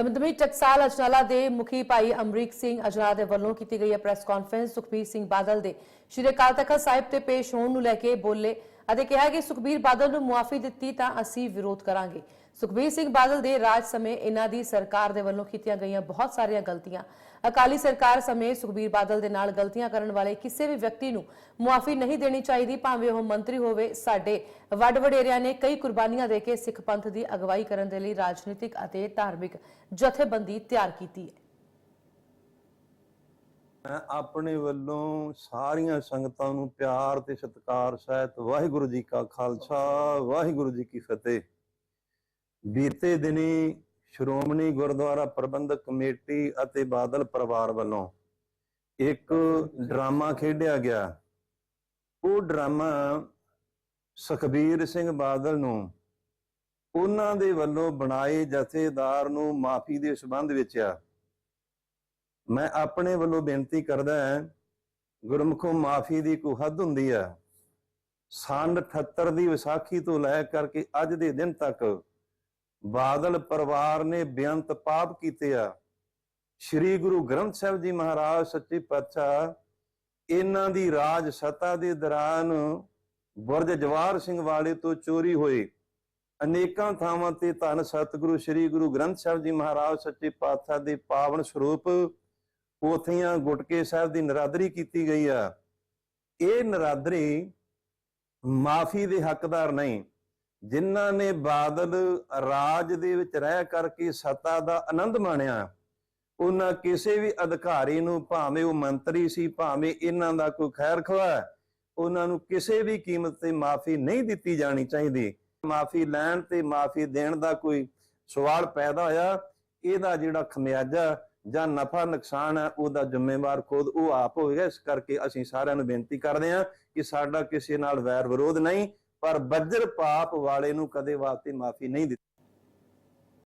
ਦਮਦਮੀ ਟਕਸਾਲ ਅਜਨਾਲਾ ਦੇ ਮੁਖੀ ਭਾਈ ਅਮਰੀਕ ਸਿੰਘ ਅਜਨਾਲਾ ਦੇ ਵੱਲੋਂ ਕੀਤੀ ਗਈ ਹੈ ਪ੍ਰੈਸ ਕਾਨਫਰੰਸ। ਸੁਖਬੀਰ ਸਿੰਘ ਬਾਦਲ ਦੇ ਸ਼੍ਰੀ ਅਕਾਲ ਤਖਤ ਸਾਹਿਬ ਤੇ ਪੇਸ਼ ਹੋਣ ਨੂੰ ਲੈ ਕੇ ਬੋਲੇ ਅਤੇ ਕਿਹਾ ਕਿ ਸੁਖਬੀਰ ਬਾਦਲ ਨੂੰ ਮੁਆਫੀ ਦਿੱਤੀ ਤਾਂ ਅਸੀਂ ਵਿਰੋਧ ਕਰਾਂਗੇ। ਸੁਖਬੀਰ ਸਿੰਘ ਬਾਦਲ ਦੇ ਰਾਜ ਸਮੇਂ ਇਹਨਾਂ ਦੀ ਸਰਕਾਰ ਦੇ ਵੱਲੋਂ ਕੀਤੀਆਂ ਗਈਆਂ ਬਹੁਤ ਸਾਰੀਆਂ ਗਲਤੀਆਂ। ਅਕਾਲੀ ਸਰਕਾਰ ਸਮੇਂ ਸੁਖਬੀਰ ਬਾਦਲ ਦੇ ਨਾਲ ਗਲਤੀਆਂ ਕਰਨ ਵਾਲੇ ਕਿਸੇ ਵੀ ਵਿਅਕਤੀ ਨੂੰ ਮੁਆਫੀ ਨਹੀਂ ਦੇਣੀ ਚਾਹੀਦੀ, ਭਾਵੇਂ ਉਹ ਮੰਤਰੀ ਹੋਵੇ। ਸਾਡੇ ਵੱਡ ਵਡੇਰਿਆਂ ਨੇ ਕਈ ਕੁਰਬਾਨੀਆਂ ਦੇ ਕੇ ਸਿੱਖ ਪੰਥ ਦੀ ਅਗਵਾਈ ਕਰਨ ਦੇ ਲਈ ਰਾਜਨੀਤਿਕ ਅਤੇ ਧਾਰਮਿਕ ਜਥੇਬੰਦੀ ਤਿਆਰ ਕੀਤੀ ਹੈ। ਮੈਂ ਆਪਣੇ ਵੱਲੋਂ ਸਾਰੀਆਂ ਸੰਗਤਾਂ ਨੂੰ ਪਿਆਰ ਤੇ ਸਤਿਕਾਰ ਸਹਿਤ ਵਾਹਿਗੁਰੂ ਜੀ ਕਾ ਖਾਲਸਾ, ਵਾਹਿਗੁਰੂ ਜੀ ਕੀ ਫਤਿਹ। ਬੀਤੇ ਦਿਨੀ ਸ਼੍ਰੋਮਣੀ ਗੁਰਦੁਆਰਾ ਪ੍ਰਬੰਧਕ ਕਮੇਟੀ ਅਤੇ ਬਾਦਲ ਪਰਿਵਾਰ ਵੱਲੋਂ ਇੱਕ ਡਰਾਮਾ ਖੇਡਿਆ ਗਿਆ। ਉਹ ਡਰਾਮਾ ਸੁਖਬੀਰ ਸਿੰਘ ਬਾਦਲ ਨੂੰ ਉਹਨਾਂ ਦੇ ਵੱਲੋਂ ਬਣਾਏ ਜਥੇਦਾਰ ਨੂੰ ਮਾਫੀ ਦੇ ਸਬੰਧ ਵਿੱਚ ਆ। ਮੈਂ ਆਪਣੇ ਵੱਲੋਂ ਬੇਨਤੀ ਕਰਦਾ ਹਾਂ, ਗੁਰਮੁਖੋ ਮਾਫੀ ਦੀ ਕੋਈ ਹੱਦ ਹੁੰਦੀ ਹੈ ਸੰਨ 78 ਦੀ ਵਿਸਾਖੀ ਤੋਂ ਲੈ ਕਰਕੇ ਅੱਜ ਦੇ ਦਿਨ ਤੱਕ ਬਾਦਲ ਪਰਿਵਾਰ ਨੇ ਬੇਅੰਤ ਪਾਪ ਕੀਤੇ ਆ। ਸ੍ਰੀ ਗੁਰੂ ਗ੍ਰੰਥ ਸਾਹਿਬ ਜੀ ਮਹਾਰਾਜ ਸੱਚੇ ਪਾਤਸ਼ਾਹ ਇਹਨਾਂ ਦੀ ਰਾਜ ਸਤਾ ਦੇ ਦੌਰਾਨ ਬੁਰਜ ਜਵਾਰ ਸਿੰਘ ਵਾਲੇ ਤੋਂ ਚੋਰੀ ਹੋਈ। ਅਨੇਕਾਂ ਥਾਵਾਂ ਤੇ ਧੰਨ ਸਤਿਗੁਰੂ ਸ੍ਰੀ ਗੁਰੂ ਗ੍ਰੰਥ ਸਾਹਿਬ ਜੀ ਮਹਾਰਾਜ ਸੱਚੇ ਪਾਤਸ਼ਾਹ ਦੇ ਪਾਵਨ ਸਰੂਪ ਪੋਥੀਆਂ ਗੁਟਕੇ ਸਾਹਿਬ ਦੀ ਨਰਾਦਰੀ ਕੀਤੀ ਗਈ ਆ। ਇਹ ਨਰਾਦਰੀ ਮਾਫੀ ਦੇ ਹੱਕਦਾਰ ਨਹੀਂ। ਜਿਨ੍ਹਾਂ ਨੇ ਬਾਦਲ ਰਾਜ ਦੇ ਵਿੱਚ ਰਹਿ ਕਰਕੇ ਸੱਤਾ ਦਾ ਆਨੰਦ ਮਾਣਿਆ, ਉਹਨਾਂ ਕਿਸੇ ਵੀ ਅਧਿਕਾਰੀ ਨੂੰ, ਭਾਵੇਂ ਉਹ ਮੰਤਰੀ ਸੀ, ਭਾਵੇਂ ਇਹਨਾਂ ਦਾ ਕੋਈ ਖੈਰ ਖਵਾ ਉਹਨਾਂ ਨੂੰ ਕਿਸੇ ਵੀ ਕੀਮਤ ਤੇ ਮਾਫੀ ਨਹੀਂ ਦਿੱਤੀ ਜਾਣੀ ਚਾਹੀਦੀ। ਮਾਫੀ ਲੈਣ ਤੇ ਮਾਫੀ ਦੇਣ ਦਾ ਕੋਈ ਸਵਾਲ ਪੈਦਾ ਹੋਇਆ, ਇਹਦਾ ਜਿਹੜਾ ਖਮਿਆਜਾ ਜਾਂ ਨਫਾ ਨੁਕਸਾਨ ਹੈ, ਉਹਦਾ ਜ਼ਿੰਮੇਵਾਰ ਖੁਦ ਉਹ ਆਪ ਹੋਵੇਗਾ ਇਸ ਕਰਕੇ ਅਸੀਂ ਸਾਰਿਆਂ ਨੂੰ ਬੇਨਤੀ ਕਰਦੇ ਹਾਂ ਕਿ ਸਾਡਾ ਕਿਸੇ ਨਾਲ ਵੈਰ ਵਿਰੋਧ ਨਹੀਂ, ਪਰ ਬੱਜਰ ਪਾਪ ਵਾਲੇ ਨੂੰ ਕਦੇ ਵਾਸਤੇ ਮਾਫੀ ਨਹੀਂ ਦਿੱਤੀ